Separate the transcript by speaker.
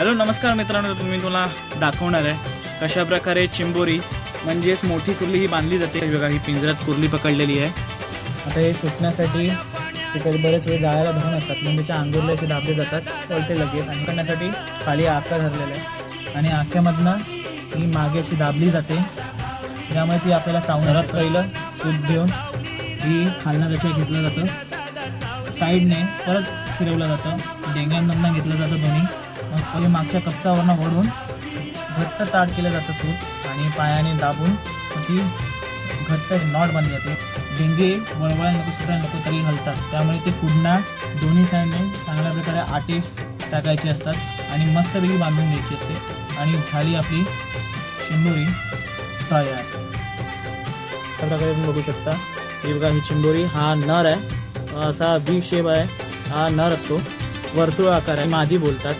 Speaker 1: Hello नमस्कार मित्रांनो तुम्ही तुला दाखवणार आहे. कशा प्रकारे चिंबोरी म्हणजेच मोठी कुर्ली ही बांधली जाते. हे बघा ही पिंजऱ्यात कुर्ली पकडलेली आहे. आता हे सुटण्यासाठी तिथे बरेच वेळ जाळ्याला धरून असतात. म्हणून त्याच्या असे दाबले जातात कळते लगेच. आणि करण्यासाठी खाली आका धरलेला आहे. आणि आख्यामधनं ही मागे अशी दाबली जाते. त्यामुळे ती आपल्याला चावणारात पहिलं सूप देऊन ही खालनं त्याच्या घेतलं जातं. साईडने परत फिरवलं जातं. डेंग्यांमधनं घेतलं जातं दोन्ही. मग मागच्या कपचावरनं ओढून घट्ट ताट केलं जातं सूप आणि पायाने दाबून ती घट्ट नॉट बांधली जाते डेंगे वळवळा नको सुद्धा नको तरी हलतात. त्यामुळे ते पुन्हा दोन्ही साईडने चांगल्या प्रकारे आटे टाकायचे असतात आणि मस्तपैकी बांधून घ्यायची असते. आणि झाली आपली चिंबोरी तयार. अशा प्रकारे तुम्ही बघू शकता. ही बघा ही चिंबोरी हा नर आहे. असा व्ही शेप आहे. हा नर असतो. वर्तुळ आकार आहे. मादी बोलतात.